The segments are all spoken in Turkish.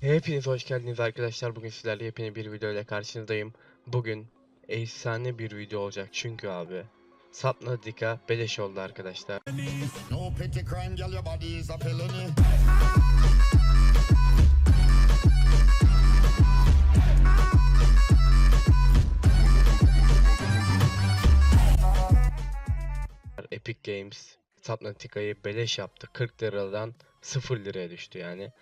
Hepiniz hoş geldiniz arkadaşlar. Bugün sizlerle yepyeni bir video ile karşınızdayım. Bugün efsane bir video olacak çünkü abi. Subnautica beleş oldu arkadaşlar. No petty crime, girl, your body is a felony. Epic Games Subnautica'yı beleş yaptı. 40 liradan 0 liraya düştü yani.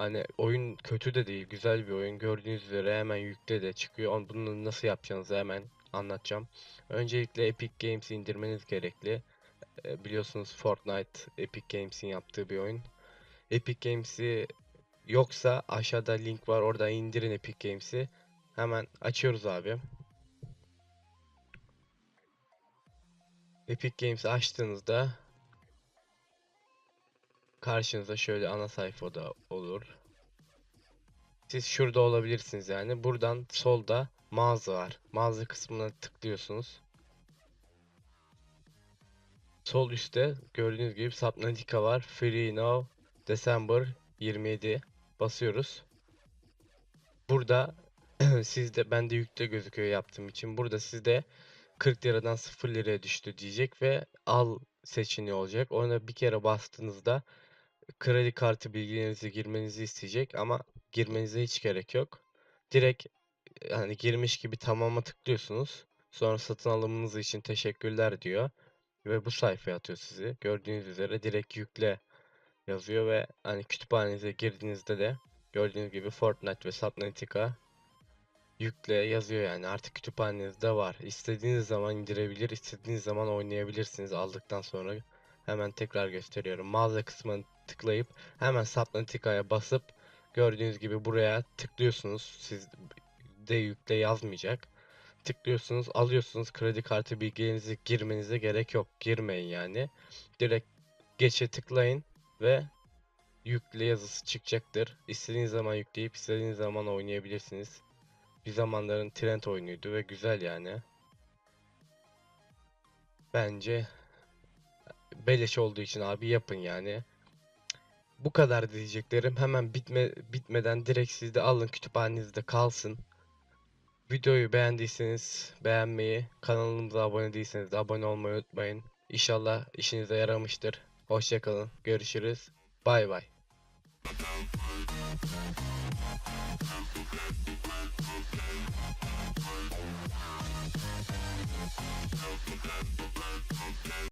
Hani oyun kötü de değil, güzel bir oyun. Gördüğünüz üzere hemen yükle de çıkıyor. Bunu nasıl yapacağınızı hemen anlatacağım. Öncelikle Epic Games'i indirmeniz gerekli. E, biliyorsunuz Fortnite Epic Games'in yaptığı bir oyun. Epic Games'i yoksa aşağıda link var. Orada indirin Epic Games'i. Hemen açıyoruz abi. Epic Games'i açtığınızda karşınıza şöyle ana sayfada olur. Siz şurada olabilirsiniz yani. Buradan solda mağaza var. Mağaza kısmına tıklıyorsunuz. Sol üstte gördüğünüz gibi Subnautica var. Free Now December 27 basıyoruz. Burada sizde bende yükte gözüküyor yaptığım için. Burada sizde 40 liradan 0 liraya düştü diyecek ve al seçeneği olacak. Ona bir kere bastığınızda kredi kartı bilgilerinizi girmenizi isteyecek ama girmenize hiç gerek yok. Direkt hani girmiş gibi tamama tıklıyorsunuz. Sonra satın alımınız için teşekkürler diyor. Ve bu sayfaya atıyor sizi. Gördüğünüz üzere direkt yükle yazıyor ve hani kütüphanenize girdiğinizde de gördüğünüz gibi Fortnite ve Subnautica yükle yazıyor yani artık kütüphanenizde var. İstediğiniz zaman indirebilir, istediğiniz zaman oynayabilirsiniz aldıktan sonra. Hemen tekrar gösteriyorum. Mağaza kısmına tıklayıp hemen Subnautica'ya basıp gördüğünüz gibi buraya tıklıyorsunuz. Siz de yükle yazmayacak. Tıklıyorsunuz, alıyorsunuz. Kredi kartı bilgilerinizi girmenize gerek yok. Girmeyin yani. Direkt geçe tıklayın ve yükle yazısı çıkacaktır. İstediğiniz zaman yükleyip istediğiniz zaman oynayabilirsiniz. Bir zamanların trend oyunuydu ve güzel yani. Bence beleş olduğu için abi yapın yani. Bu kadar diyeceklerim. Hemen bitme bitmeden direkt sizde alın kütüphanenizde kalsın. Videoyu beğendiyseniz beğenmeyi, kanalımıza abone değilseniz de abone olmayı unutmayın. İnşallah işinize yaramıştır. Hoşçakalın. Görüşürüz. Bay bay.